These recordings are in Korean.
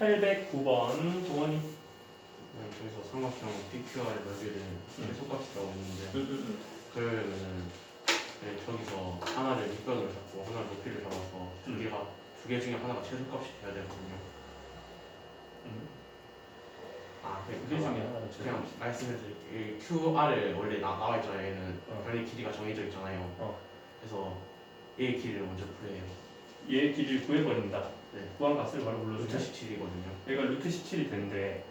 809번 동원이. 네, 저기서 삼각형 PQR의 넓이를 최소값이 라고 했는데 그러면은 네, 저기서 하나를 밑변으로 잡고 하나를 높이를 잡아서 두 음. 개가 두 개 중에 하나가 최소값이 돼야 되거든요. 아, 그 두개 중에 하나는 그냥 말씀드릴게요. 이 QR에 원래 나, 나와 있잖아요. 얘는 어. 변의 길이가 정해져 있잖아요. 어. 그래서 얘의 길이를 먼저 풀어요. 얘 길이를 구해버린다. 네. 구한 값을 바로 루트 불러주면 17이거든요. 얘가 루트 17이 된대.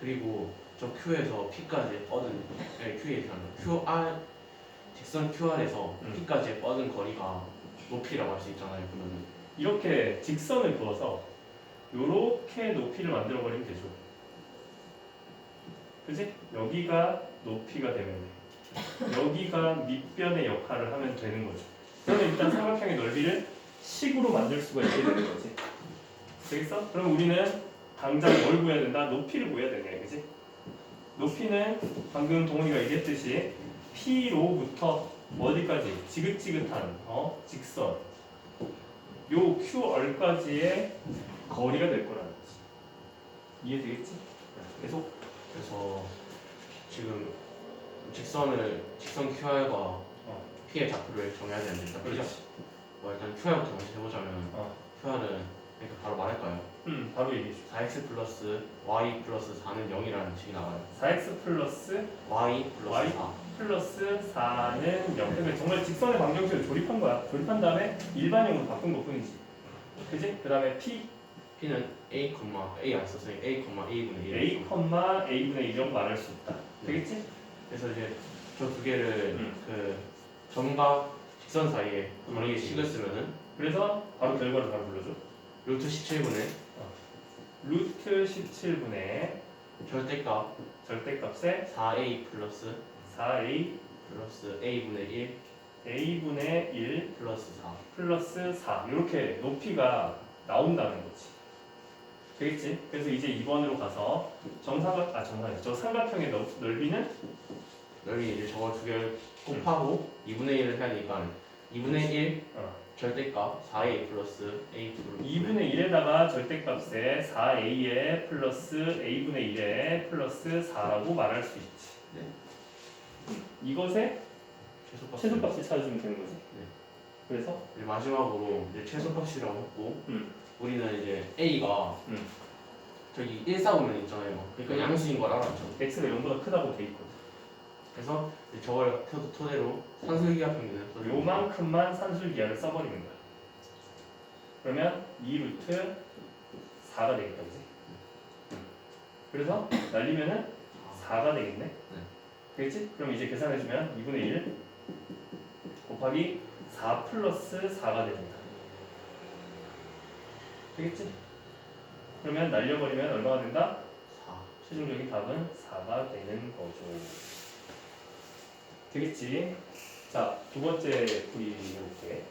그리고 저 Q에서 P까지 뻗은 네, Q 얘기하는 QR 직선 QR에서 음. P까지 뻗은 거리가 높이라고 할 수 있잖아요. 그러면 이렇게 직선을 그어서 요렇게 높이를 만들어 버리면 되죠. 그지? 여기가 높이가 되면 돼. 여기가 밑변의 역할을 하면 되는 거죠. 그러면 일단 삼각형의 넓이를 식으로 만들 수가 있게 되는 거지. 되겠어? 그럼 우리는 당장 뭘 구해야 된다? 높이를 구해야 되네. 그지? 높이는 방금 동훈이가 얘기했듯이 P로부터 어디까지? 지긋지긋한 어? 직선 요 QR까지의 거리가 될 거라는 거지. 이해되겠지? 계속 그래서 지금 직선을 직선 QR과 P의 좌표를 정해야 되는데 일단 그렇지. 뭐 일단 QR부터 먼저 해보자면 어. QR은 이렇게 바로 말할까요? 음, 바로 얘기해 줘. 4x 플러스 y 플러스 4는 0이라는 식이 나와요. 4x 플러스 y 플러스 Y? 4. 플러스 4는 0. 그러니까 정말 직선의 방정식을 조립한 거야. 조립한 다음에 일반형으로 바꾼 것 뿐이지. 그지? 그 다음에 P, P는 a, a 안 썼으니 a, a분의 1. A, A분의 1이라고 말할 수 있다. 되겠지? 그래서 이제 저 두 개를 음. 그 점과 직선 사이에 거리의 식을 쓰면은 그래서 바로 결과를 바로 불러줘. 루트 17분의 루트 17분의 절대값 절대값에 4a 플러스 4A, 플러스 a분의 1 A분의 1 플러스 4. 플러스 4 이렇게 높이가 나온다는 거지. 되겠지? 그래서 이제 2번으로 가서 정사각 아 정사각 저 삼각형의 넓, 넓이는 넓이 이제 저거 두 개를 곱하고 2분의 1을 해야 되니까 2분의 1 어, 절대값 4a 플러스 a 플러스 2분의 1에다가 절대값에 4A에 플러스 A분의 1에 플러스 4라고 말할 수 있지. 네. 음, 이것의 최소값 최소값을 찾아주면 되는 거지. 네. 그래서 이제 마지막으로 이제 최소값이라고 했고 음. 우리는 이제 a가 음. 저기 1, 4, 5면 있잖아요. 그러니까 음. 양수인 걸 알았죠. x가 0보다 크다고 돼 있거든. 그래서 이제 저걸 토- 토대로 산술기하 평균을 또 요만큼만 산술기하를 써버리는 거야. 그러면 2 루트 4가 되겠다, 그지? 그래서 날리면은 4가 되겠네. 되겠지? 그럼 이제 계산해주면 2분의 1 곱하기 4 플러스 4가 됩니다. 되겠지? 그러면 날려버리면 얼마가 된다? 4. 최종적인 답은 4가 되는 거죠. 되겠지? 자, 두 번째 풀이 해볼게.